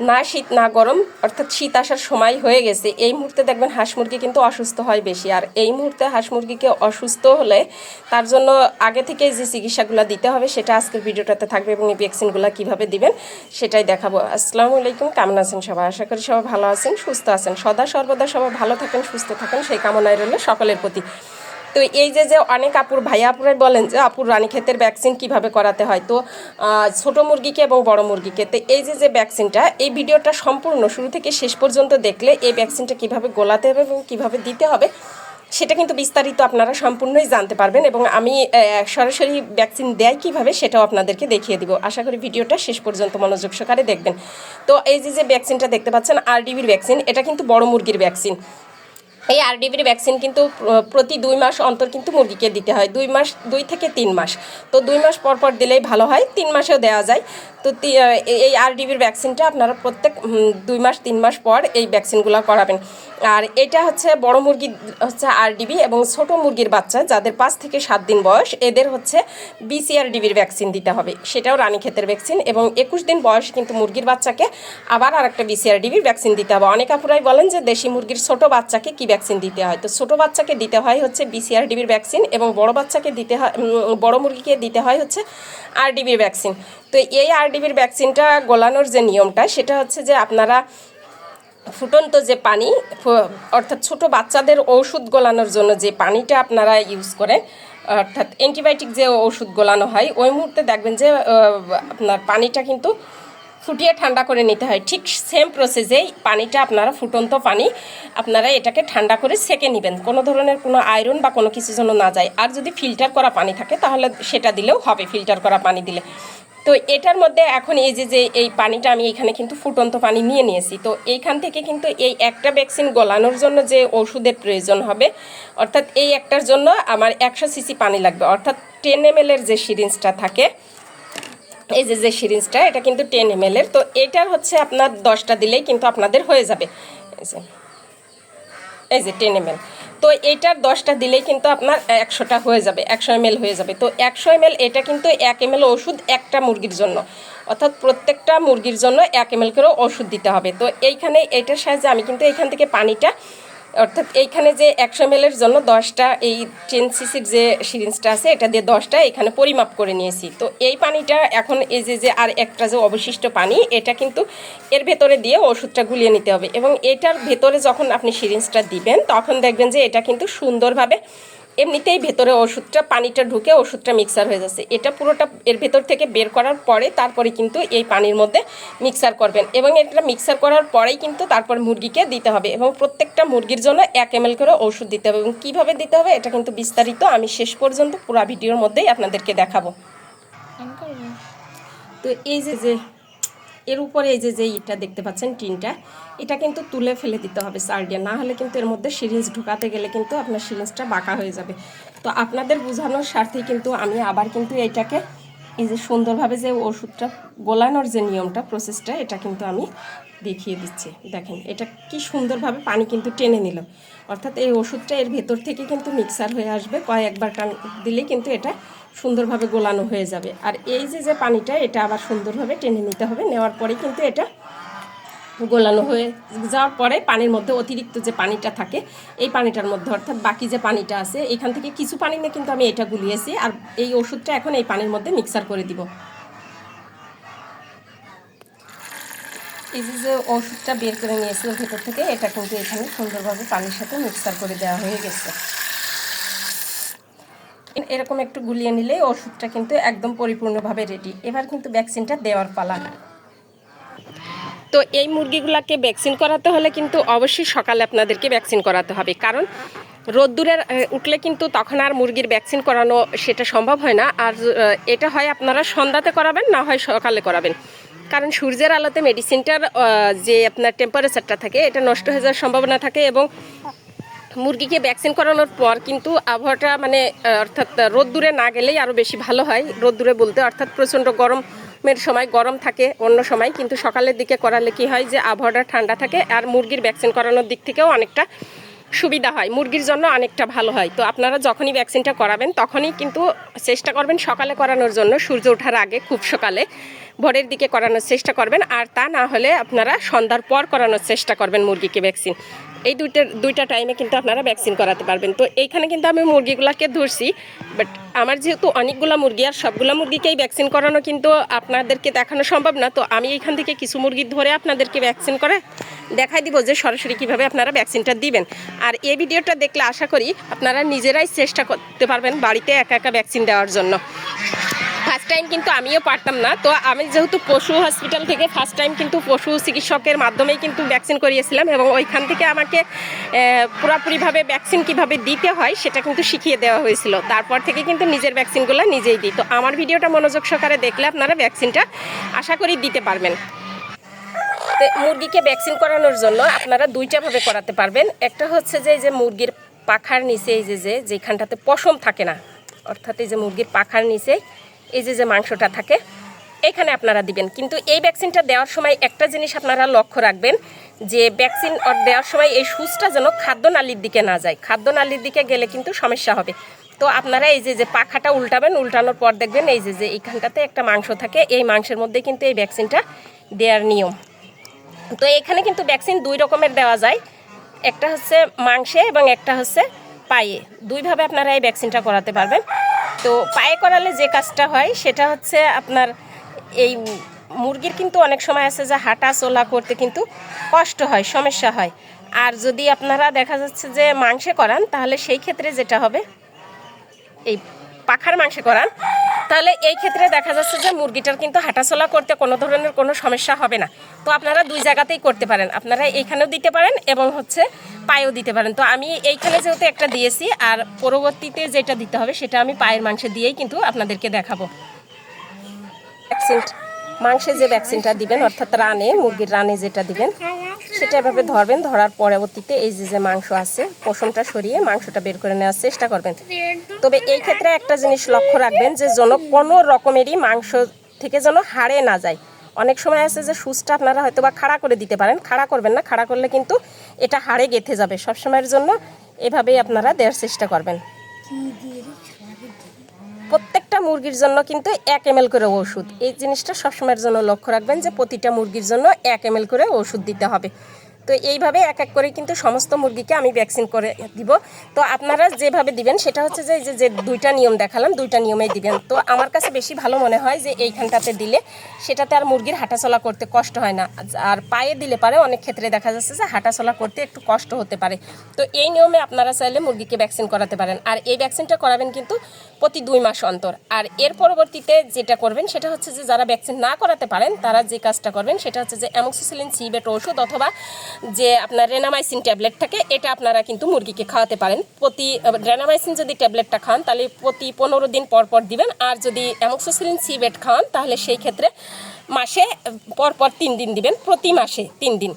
না শীত, না গরম, অর্থাৎ শীত আসার সময় হয়ে গেছে। এই মুহূর্তে দেখবেন হাঁস মুরগি কিন্তু অসুস্থ হয় বেশি। আর এই মুহূর্তে হাঁস মুরগিকে অসুস্থ হলে তার জন্য আগে থেকে যে চিকিৎসাগুলো দিতে হবে, সেটা আজকের ভিডিওটাতে থাকবে এবং এই ভ্যাকসিনগুলো কীভাবে দিবেন সেটাই দেখাবো। আসসালামু আলাইকুম, কেমন আছেন সবাই? আশা করি সবাই ভালো আছেন, সুস্থ আছেন। সদা সর্বদা সবাই ভালো থাকেন, সুস্থ থাকেন। সেই কামনায় রইল সকলের প্রতি। তো এই যে যে অনেক আপুর ভাইয়া আপুরাই বলেন যে আপুর রানীক্ষেতের ভ্যাকসিন কীভাবে করাতে হয়। তো ছোট মুরগিকে এবং বড় মুরগিকে। তো এই যে যে ভ্যাকসিনটা এই ভিডিওটা সম্পূর্ণ শুরু থেকে শেষ পর্যন্ত দেখলে এই ভ্যাকসিনটা কীভাবে গোলাতে হবে এবং কীভাবে দিতে হবে, সেটা কিন্তু বিস্তারিত আপনারা সম্পূর্ণই জানতে পারবেন এবং আমি সরাসরি ভ্যাকসিন দেয় কীভাবে সেটাও আপনাদেরকে দেখিয়ে দিব। আশা করি ভিডিওটা শেষ পর্যন্ত মনোযোগ সহকারে দেখবেন। তো এই যে যে ভ্যাকসিনটা দেখতে পাচ্ছেন আরডিবির ভ্যাকসিন এটা কিন্তু বড় মুরগির ভ্যাকসিন এই আরডিবির ভ্যাকসিন কিন্তু প্রতি দুই মাস অন্তর কিন্তু মুরগিকে দিতে হয়। দুই মাস, দুই থেকে তিন মাস। তো দুই মাস পর পর দিলেই ভালো হয়, তিন মাসেও দেওয়া যায়। তো এই আরডিবির ভ্যাকসিনটা আপনারা প্রত্যেক দুই মাস, তিন মাস পর এই ভ্যাকসিনগুলো করাবেন। আর এটা হচ্ছে বড় মুরগি, হচ্ছে আরডিবি এবং ছোট মুরগির বাচ্চা, যাদের পাঁচ থেকে সাত দিন বয়স, এদের হচ্ছে বিসিআরডিবির ভ্যাকসিন দিতে হবে। সেটাও রানীক্ষেতের ভ্যাকসিন এবং একুশ দিন বয়স কিন্তু মুরগির বাচ্চাকে আবার আর একটা বিসিআরডিবির ভ্যাকসিন দিতে হবে। অনেক আপুরাই বলেন যে দেশি মুরগির ছোট বাচ্চাকে কি ভ্যাকসিন দিতে হয়? তো ছোট বাচ্চাকে দিতে হয় হচ্ছে বিসিআরডিবির ভ্যাকসিন এবং বড় বাচ্চাকে দিতে হয় বড় মুরগিকে দিতে হয় হচ্ছে আরডিবির ভ্যাকসিন তো এই আরডিবির ভ্যাকসিনটা গলানোর যে নিয়মটা, সেটা হচ্ছে যে আপনারা ফুটন্ত যে পানি অর্থাৎ ছোট বাচ্চাদের ঔষধ গোলানোর জন্য যে পানিটা আপনারা ইউজ করেন, অর্থাৎ অ্যান্টিবায়োটিক যে ওষুধ গোলানো হয়, ওই মুহূর্তে দেখবেন যে আপনার পানিটা কিন্তু ফুটিয়ে ঠান্ডা করে নিতে হয়। ঠিক সেম প্রসেসেই পানিটা আপনারা ফুটন্ত পানি, আপনারা এটাকে ঠান্ডা করে সেকে নেবেন। কোনো ধরনের কোনো আয়রন বা কোনো কিছু যেন না যায়। আর যদি ফিল্টার করা পানি থাকে, তাহলে সেটা দিলেও হবে ফিল্টার করা পানি দিলে। তো এটার মধ্যে এখন এই যে যে এই পানিটা আমি এখানে কিন্তু ফুটন্ত পানি নিয়ে নিয়েছি, তো এইখান থেকে কিন্তু এই একটা ভ্যাকসিন গলানোর জন্য যে ওষুধের প্রয়োজন হবে, অর্থাৎ এই একটার জন্য আমার একশো সিসি পানি লাগবে, অর্থাৎ টেন এম এর যে সিরিঞ্জটা থাকে, এই যে যে সিরিঞ্জটা, এটা কিন্তু টেন এম তো এটার হচ্ছে আপনার দশটা দিলেই কিন্তু আপনাদের হয়ে যাবে, এই যে টেন এম তো এইটার দশটা দিলেই কিন্তু আপনার একশোটা হয়ে যাবে, একশো এম হয়ে যাবে। তো একশো এম এটা কিন্তু এক এম ওষুধ একটা মুরগির জন্য। অর্থাৎ প্রত্যেকটা মুরগির জন্য এক এম করে ওষুধ দিতে হবে। তো এইখানে এটার সাহায্যে আমি কিন্তু এখান থেকে পানিটা অর্থাৎ এইখানে যে একশো এম এর জন্য দশটা এই টেন সিসির যে সিরিঞ্জটা আছে, এটা দিয়ে দশটা এখানে পরিমাপ করে নিয়েছি। তো এই পানিটা এখন এই যে যে আর একটা যে অবশিষ্ট পানি, এটা কিন্তু এর ভেতরে দিয়ে ওষুধটা গুলিয়ে নিতে হবে। এবং এটার ভেতরে যখন আপনি সিরিঞ্জটা দিবেন, তখন দেখবেন যে এটা কিন্তু সুন্দরভাবে এমনিতেই ভেতরে ওষুধটা পানিটা ঢুকে ওষুধটা মিক্সার হয়ে যাচ্ছে। এটা পুরোটা এর ভেতর থেকে বের করার পরে তারপরে কিন্তু এই পানির মধ্যে মিক্সার করবেন এবং এটা মিক্সার করার পরেই কিন্তু তারপর মুরগিকে দিতে হবে এবং প্রত্যেকটা মুরগির জন্য এক এম করে ওষুধ দিতে হবে এবং কীভাবে দিতে হবে এটা কিন্তু বিস্তারিত আমি শেষ পর্যন্ত পুরো ভিডিওর মধ্যেই আপনাদেরকে দেখাবো। তো এই যে যে এর উপরে এই যে যে ইটা দেখতে পাচ্ছেন, টিনটা, এটা কিন্তু তুলে ফেলে দিতে হবে সার্ডিয়া না হলে কিন্তু এর মধ্যে সিরিঞ্জ ঢুকাতে গেলে কিন্তু আপনার সিরিঞ্জটা বাঁকা হয়ে যাবে। তো আপনাদের বোঝানোর স্বার্থেই কিন্তু আমি আবার কিন্তু এটাকে এই যে সুন্দরভাবে যে ওষুধটা গোলানোর যে নিয়মটা প্রসেসটা এটা কিন্তু আমি দেখিয়ে দিচ্ছে। দেখেন, এটা কি সুন্দরভাবে পানি কিন্তু টেনে নিল। অর্থাৎ এই ওষুধটা এর ভেতর থেকে কিন্তু মিক্সার হয়ে আসবে। কয়েকবার টান দিলেই কিন্তু এটা সুন্দরভাবে গোলানো হয়ে যাবে। আর এই যে যে পানিটা, এটা আবার সুন্দরভাবে টেনে নিতে হবে। নেওয়ার পরে কিন্তু এটা গোলানো হয়ে যাওয়ার পরে পানির মধ্যে অতিরিক্ত যে পানিটা থাকে, এই পানিটার মধ্যে, অর্থাৎ বাকি যে পানিটা আছে, এখান থেকে কিছু পানি নিয়ে কিন্তু আমি এটা গুলিয়েছি। আর এই ওষুধটা এখন এই পানির মধ্যে মিক্সার করে দিব। এই যে ওষুধটা বের করে নিয়েছি ওর ভেতর থেকে, এটা কিন্তু এখানে সুন্দরভাবে পানির সাথে মিক্সার করে দেওয়া হয়ে গেছে। এরকম একটু গুলিয়ে নিলে ওষুধটা কিন্তু একদম পরিপূর্ণভাবে রেডি এবার কিন্তু ভ্যাকসিনটা দেওয়ার পালা। তো এই মুরগিগুলোকে ভ্যাকসিন করাতে হলে কিন্তু অবশ্যই সকালে আপনাদেরকে ভ্যাকসিন করাতে হবে। কারণ রোদ্দুরে উঠলে কিন্তু তখন আর মুরগির ভ্যাকসিন করানো সেটা সম্ভব হয় না। আর এটা হয় আপনারা সন্ধ্যাতে করাবেন, না হয় সকালে করাবেন। কারণ সূর্যের আলোতে মেডিসিনটার যে আপনার টেম্পারেচারটা থাকে, এটা নষ্ট হয়ে যাওয়ার সম্ভাবনা থাকে এবং মুরগিকে ভ্যাকসিন করানোর পর কিন্তু আবহাওয়াটা মানে অর্থাৎ রোদ্দুরে না গেলেই আরও বেশি ভালো হয়। রোদ্দুরে বলতে অর্থাৎ প্রচণ্ড গরমের সময় গরম থাকে অন্য সময়, কিন্তু সকালের দিকে করালে কি হয় যে, আবহাওয়াটা ঠান্ডা থাকে আর মুরগির ভ্যাকসিন করানোর দিক থেকেও অনেকটা সুবিধা হয়, মুরগির জন্য অনেকটা ভালো হয়। তো আপনারা যখনই ভ্যাকসিনটা করাবেন, তখনই কিন্তু চেষ্টা করবেন সকালে করানোর জন্য, সূর্য ওঠার আগে খুব সকালে ভোরের দিকে করানোর চেষ্টা করবেন, আর তা না হলে আপনারা সন্ধ্যার পর করানোর চেষ্টা করবেন মুরগিকে ভ্যাকসিন এই দুইটা দুইটা টাইমে কিন্তু আপনারা ভ্যাকসিন করাতে পারবেন। তো এইখানে কিন্তু আমি মুরগিগুলোকে ধরছি বাট আমার যেহেতু অনেকগুলো মুরগি, আর সবগুলো মুরগিকেই ভ্যাকসিন করানো কিন্তু আপনাদেরকে দেখানো সম্ভব না, তো আমি এইখান থেকে কিছু মুরগি ধরে আপনাদেরকে ভ্যাকসিন করে দেখাই দিব যে সরাসরি কীভাবে আপনারা ভ্যাকসিনটা দিবেন। আর এই ভিডিওটা দেখলে আশা করি আপনারা নিজেরাই চেষ্টা করতে পারবেন বাড়িতে একা একা ভ্যাকসিন দেওয়ার জন্য। ফার্স্ট টাইম কিন্তু আমিও পারতাম না। তো আমি যেহেতু পশু হসপিটাল থেকে ফার্স্ট টাইম কিন্তু পশু চিকিৎসকের মাধ্যমেই কিন্তু ভ্যাকসিন করিয়েছিলাম এবং ওইখান থেকে আমাকে পুরোপুরিভাবে ভ্যাকসিন কীভাবে দিতে হয় সেটা কিন্তু শিখিয়ে দেওয়া হয়েছিল। তারপর থেকে কিন্তু নিজের ভ্যাকসিনগুলো নিজেই দিই। তো আমার ভিডিওটা মনোযোগ সহকারে দেখলে আপনারা ভ্যাকসিনটা আশা করি দিতে পারবেন। মুরগিকে ভ্যাকসিন করানোর জন্য আপনারা দুইটাভাবে করাতে পারবেন। একটা হচ্ছে যে, এই যে মুরগির পাখার নিচে, এই যে যে, যেখানটাতে পশম থাকে না, অর্থাৎ এই যে মুরগির পাখার নিচে, এই যে যে মাংসটা থাকে, এখানে আপনারা দিবেন। কিন্তু এই ভ্যাকসিনটা দেওয়ার সময় একটা জিনিস আপনারা লক্ষ্য রাখবেন, যে ভ্যাকসিন দেওয়ার সময় এই সুচটা যেন খাদ্য নালীর দিকে না যায়। খাদ্য নালীর দিকে গেলে কিন্তু সমস্যা হবে। তো আপনারা এই যে যে পাখাটা উল্টাবেন, উল্টানোর পর দেখবেন এই যে যে এইখানটাতে একটা মাংস থাকে, এই মাংসের মধ্যে কিন্তু এই ভ্যাকসিনটা দেওয়ার নিয়ম। তো এখানে কিন্তু ভ্যাকসিন দুই রকমের দেওয়া যায়। একটা হচ্ছে মাংসে এবং একটা হচ্ছে পায়ে। দুইভাবে আপনারা এই ভ্যাকসিনটা করাতে পারবেন। তো পায়ে করালে যে কাজটা হয়, সেটা হচ্ছে আপনার এই মুরগির কিন্তু অনেক সময় আছে যে হাঁটা চলা করতে কিন্তু কষ্ট হয়, সমস্যা হয়। আর যদি আপনারা দেখা যাচ্ছে যে মাংসে করান, তাহলে সেই ক্ষেত্রে যেটা হবে, এই পাখার মাংসে করান। তাহলে এই ক্ষেত্রে দেখা যাচ্ছে যে মুরগিটার কিন্তু হাঁটাচলা করতে কোনো ধরনের কোনো সমস্যা হবে না। তো আপনারা দুই জায়গাতেই করতে পারেন। আপনারা এইখানেও দিতে পারেন এবং হচ্ছে পায়েও দিতে পারেন। তো আমি এইখানে যেহেতু একটা দিয়েছি আর পরবর্তীতে যেটা দিতে হবে সেটা আমি পায়ের মাংসে দিয়েই কিন্তু আপনাদেরকে দেখাবো। ভ্যাকসিন মাংসে যে ভ্যাকসিনটা দিবেন, অর্থাৎ রানে, মুরগির রানে যেটা দিবেন, সেটা এভাবে ধরবেন, ধরার পরবর্তীতে এই যে যে মাংস আছে, পশমটা সরিয়ে মাংসটা বের করে নেওয়ার চেষ্টা করবেন। তবে এই ক্ষেত্রে একটা জিনিস লক্ষ্য রাখবেন যে, যেন কোনো রকমেরই মাংস থেকে যেন হাড়ে না যায়। অনেক সময় আছে যে, সুচটা আপনারা হয়তো বা খাড়া করে দিতে পারেন, খাড়া করবেন না, খাড়া করলে কিন্তু এটা হাড়ে গেঁথে যাবে। সবসময়ের জন্য এভাবেই আপনারা দেওয়ার চেষ্টা করবেন। প্রত্যেকটা মুরগির জন্য কিন্তু এক এম করে ওষুধ। এই জিনিসটা সবসময়ের জন্য লক্ষ্য রাখবেন যে প্রতিটা মুরগির জন্য এক এম করে ওষুধ দিতে হবে। তো এইভাবে এক এক করে কিন্তু সমস্ত মুরগিকে আমি ভ্যাকসিন করে দিব। তো আপনারা যেভাবে দিবেন, সেটা হচ্ছে যে যে যে দুইটা নিয়ম দেখালাম, দুইটা নিয়মেই দিবেন। তো আমার কাছে বেশি ভালো মনে হয় যে, এইখানটাতে দিলে সেটাতে আর মুরগির হাঁটাচলা করতে কষ্ট হয় না। আর পায়ে দিলে পারে, অনেক ক্ষেত্রে দেখা যাচ্ছে যে, হাঁটাচলা করতে একটু কষ্ট হতে পারে। তো এই নিয়মে আপনারা চাইলে মুরগিকে ভ্যাকসিন করাতে পারেন। আর এই ভ্যাকসিনটা করাবেন কিন্তু প্রতি দুই মাস অন্তর। আর এর পরবর্তীতে যেটা করবেন, সেটা হচ্ছে যে, যারা ভ্যাকসিন না করাতে পারেন, তারা যে কাজটা করবেন, সেটা হচ্ছে যে অ্যামোক্সিসিলিন সিবেট ওষুধ অথবা যে আপনার রেনামাইসিন ট্যাবলেট থাকে, এটা আপনারা কিন্তু মুরগিকে খাওয়াতে পারেন। প্রতি রেনামাইসিন যদি ট্যাবলেটটা খান, তাহলে প্রতি পনেরো দিন পর পর দিবেন। আর যদি অ্যামোক্সোসিলিন সিবেট খান, তাহলে সেই ক্ষেত্রে মাসে, পর পর তিন দিন দিবেন। প্রতি মাসে তিন দিন।